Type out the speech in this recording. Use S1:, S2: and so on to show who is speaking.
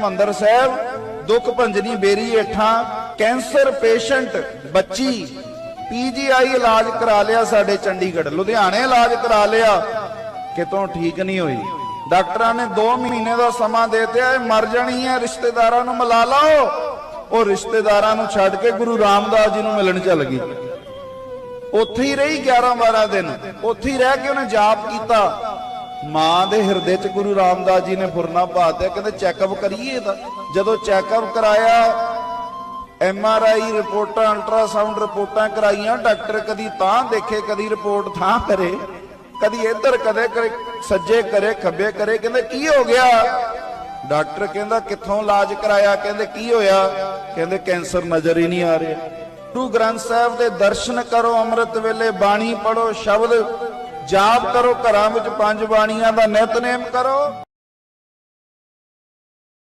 S1: ਮੰਦਰ ਸਾਹਿਬ, ਦੁੱਖ ਭੰਜਨੀ ਬੇਰੀ ਏਠਾਂ ਕੈਂਸਰ ਪੇਸ਼ੈਂਟ ਬੱਚੀ ਪੀਜੀਆਈ ਇਲਾਜ ਕਰਾ ਲਿਆ ਸਾਡੇ ਚੰਡੀਗੜ੍ਹ। ਲੁਧਿਆਣੇ ਇਲਾਜ ਕਰਾ ਲਿਆ, ਕਿਤੋਂ ਠੀਕ ਨਹੀਂ ਹੋਈ। ਡਾਕਟਰਾਂ ਨੇ 2 ਮਹੀਨੇ ਦਾ ਸਮਾਂ ਦੇ ਦਿੱਤਾ, ਇਹ ਮਰ ਜਾਣੀ ਹੈ, ਰਿਸ਼ਤੇਦਾਰਾਂ ਨੂੰ ਮਿਲਾ ਲਓ। ਉਹ ਰਿਸ਼ਤੇਦਾਰਾਂ ਨੂੰ ਛੱਡ ਕੇ ਗੁਰੂ ਰਾਮਦਾਸ ਜੀ ਨੂੰ ਮਿਲਣ ਚੱਲ ਗਈ ਉੱਥੇ ਹੀ ਰਹੀ 11 12 ਦਿਨ। ਉੱਥੇ ਹੀ ਰਹਿ ਕੇ ਉਹਨੇ ਜਾਪ ਕੀਤਾ। ਮਾਂ ਦੇ ਹਿਰਦੇ 'ਚ ਗੁਰੂ ਰਾਮਦਾਸ ਜੀ ਨੇ ਫੁਰਨਾ ਪਾਤਿਆ ਕਹਿੰਦੇ ਚੈੱਕਅਪ ਕਰੀਏ ਇਹਦਾ। ਜਦੋਂ ਚੈੱਕਅਪ ਕਰਾਇਆ ਐਮ ਆਰ ਆਈ ਰਿਪੋਰਟਾਂ ਅਲਟਰਾਸਾਊਂਡ ਰਿਪੋਰਟਾਂ ਕਰਾਈਆਂ, ਡਾਕਟਰ ਕਦੀ ਤਾਂ ਦੇਖੇ, ਕਦੀ ਰਿਪੋਰਟ ਥਾਂ ਕਰੇ, ਕਦੀ ਇੱਧਰ ਕਦੇ ਕਰੇ, ਸੱਜੇ ਕਰੇ, ਖੱਬੇ ਕਰੇ, ਕਹਿੰਦੇ ਕੀ ਹੋ ਗਿਆ? ਡਾਕਟਰ ਕਹਿੰਦਾ ਕਿੱਥੋਂ ਇਲਾਜ ਕਰਾਇਆ? ਕਹਿੰਦੇ ਕੀ ਹੋਇਆ? ਕਹਿੰਦੇ ਕੈਂਸਰ ਨਜ਼ਰ ਹੀ ਨਹੀਂ ਆ ਰਿਹਾ। ਗੁਰੂ ਗ੍ਰੰਥ ਸਾਹਿਬ ਦੇ ਦਰਸ਼ਨ ਕਰੋ, ਅੰਮ੍ਰਿਤ ਵੇਲੇ ਬਾਣੀ ਪੜੋ ਸ਼ਬਦ ਜਾਪ ਕਰੋ ਘਰਾਂ ਵਿੱਚ ਪੰਜ ਬਾਣੀਆਂ ਦਾ ਨਿਤਨੇਮ ਕਰੋ।